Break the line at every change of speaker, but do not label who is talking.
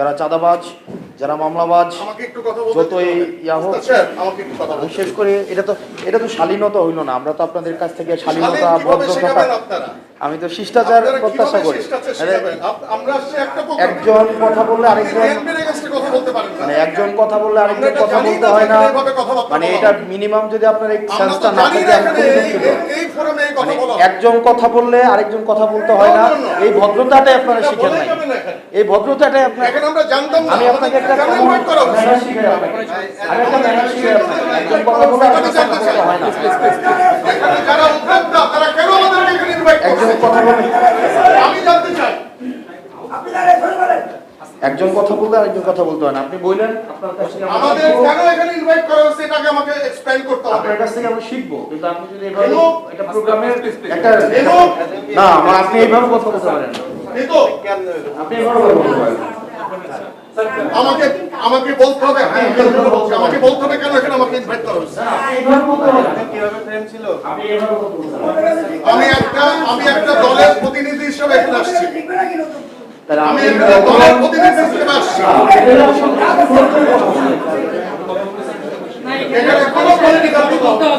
যারা চাঁদাবাজ যারা মামলাবাজ
হবে।
ইয়া হোক। বিশেষ করে এটা তো এটা তো শালীনতা হইল না আমরা তো আপনাদের কাছ থেকে শালীনতা
শালীন
ভদ্রতা আমি তো শিষ্টাচার প্রত্যাশা করি। একজন কথা বললে আরেকজন। মানে একজন কথা বললে আরেকজন কথা বলতে হয় না মানে এটা মিনিমাম যদি আপনার এই সেন্সটা না থাকে আমি খুবই দুঃখিত একজন কথা বললে আরেকজন কথা বলতে হয় না. এই ভদ্রতাটাই আপনারা শিখেন নাই। এই ভদ্রতাটাই আপনার
এখানে আমরা জানতাম না,
আমি আপনাকে একটা। একজন কথা বললে আরেকজন কথা বলতে হয় না। একজন? কথা বলে।
আমি জানতে চাই।
একজন কথা বললে আরেকজন কথা বলতে হয় না। আপনি বললেন আপনার কাছ
আমাদের কেন এখানে ইনভাইট করা হচ্ছে? এটাকে আমাকে এক্সপ্লেইন করতে
আপনার কাছ থেকে আমরা শিখব। কিন্তু আপনি যদি এভাবে একটা প্রোগ্রামের একটা না আপনি এইভাবে কথা বলতে পারেন আপনি এইভাবে কথা বলতে পারেন
আমাকে আমাকে বলতে হবে হ্যাঁ আমি আমাকে বলতে হবে কেন? এখানে আমাকে ইনভাইট করা। আমি একটা আমি একটা দলের প্রতিনিধি হিসেবে এখানে আসছি। আমি এখানে দলের প্রতিনিধি হিসেবে আসছি এখানে কোনো পলিটিক্যাল কথা হবে না।